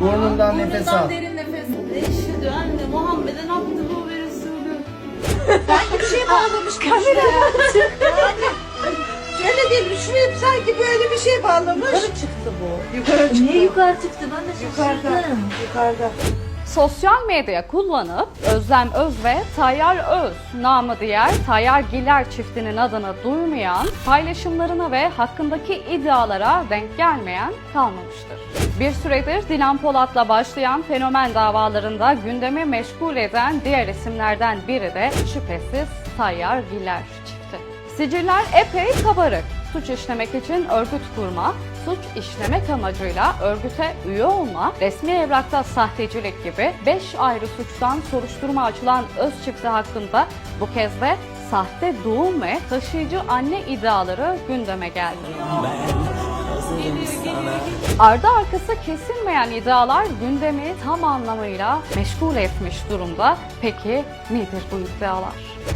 Burnundan nefes al. derin nefes. Eşhedü enne Muhammeden abduhu ve resulü. Sanki bir şey bağlamış kamera. Yani şöyle değil şuraya sanki böyle bir şey bağlamış. Yukarı çıktı bu. Yukarı çıktı. Niye yukarı çıktı ben de Yukarıda. şaşırdım. Yukarıda. Sosyal medya kullanıp Özlem Öz ve Tayyar Öz namı diğer Tayyar Giler çiftinin adını duymayan, paylaşımlarına ve hakkındaki iddialara denk gelmeyen kalmamıştır. Bir süredir Dilan Polat'la başlayan fenomen davalarında gündemi meşgul eden diğer isimlerden biri de şüphesiz Tayyar Giler çifti. Siciller epey kabarık. Suç işlemek için örgüt kurma, suç işlemek amacıyla örgüte üye olma, resmi evrakta sahtecilik gibi 5 ayrı suçtan soruşturma açılan öz çifti hakkında bu kez de sahte doğum ve taşıyıcı anne iddiaları gündeme geldi. Ardı arkası kesilmeyen iddialar gündemi tam anlamıyla meşgul etmiş durumda. Peki nedir bu iddialar?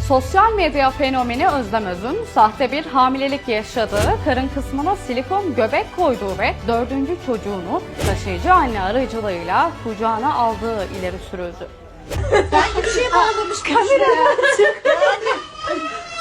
Sosyal medya fenomeni Özlem Öz'ün sahte bir hamilelik yaşadığı, karın kısmına silikon göbek koyduğu ve dördüncü çocuğunu taşıyıcı anne aracılığıyla kucağına aldığı ileri sürüldü. Sanki bir şey bağlamış kamera.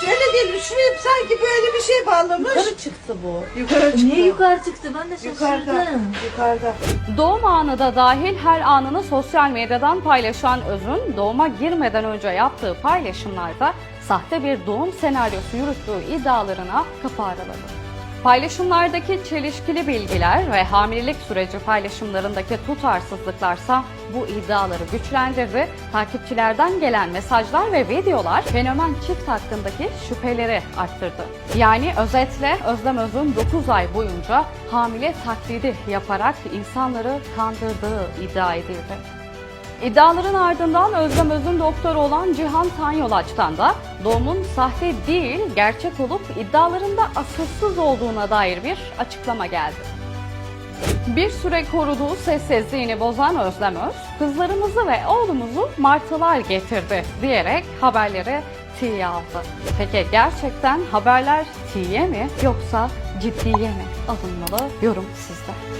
Şöyle değil şuraya sanki böyle bir şey bağlamış. Yukarı çıktı bu. Yukarı çıktı. Niye yukarı çıktı ben de şaşırdım. Yukarıda. Yukarıda. Doğum anı da dahil her anını sosyal medyadan paylaşan Öz'ün doğuma girmeden önce yaptığı paylaşımlarda sahte bir doğum senaryosu yürüttüğü iddialarına kapı araladı. Paylaşımlardaki çelişkili bilgiler ve hamilelik süreci paylaşımlarındaki tutarsızlıklarsa bu iddiaları güçlendirdi. Takipçilerden gelen mesajlar ve videolar fenomen çift hakkındaki şüpheleri arttırdı. Yani özetle Özlem Öz'ün 9 ay boyunca hamile taklidi yaparak insanları kandırdığı iddia edildi. İddiaların ardından Özlem Öz'ün doktoru olan Cihan Tanyolaç'tan da doğumun sahte değil, gerçek olup iddialarında asılsız olduğuna dair bir açıklama geldi. Bir süre koruduğu sessizliğini bozan Özlem Öz, kızlarımızı ve oğlumuzu martılar getirdi diyerek haberleri tiye aldı. Peki gerçekten haberler tiye mi yoksa ciddiye mi alınmalı? Yorum sizde.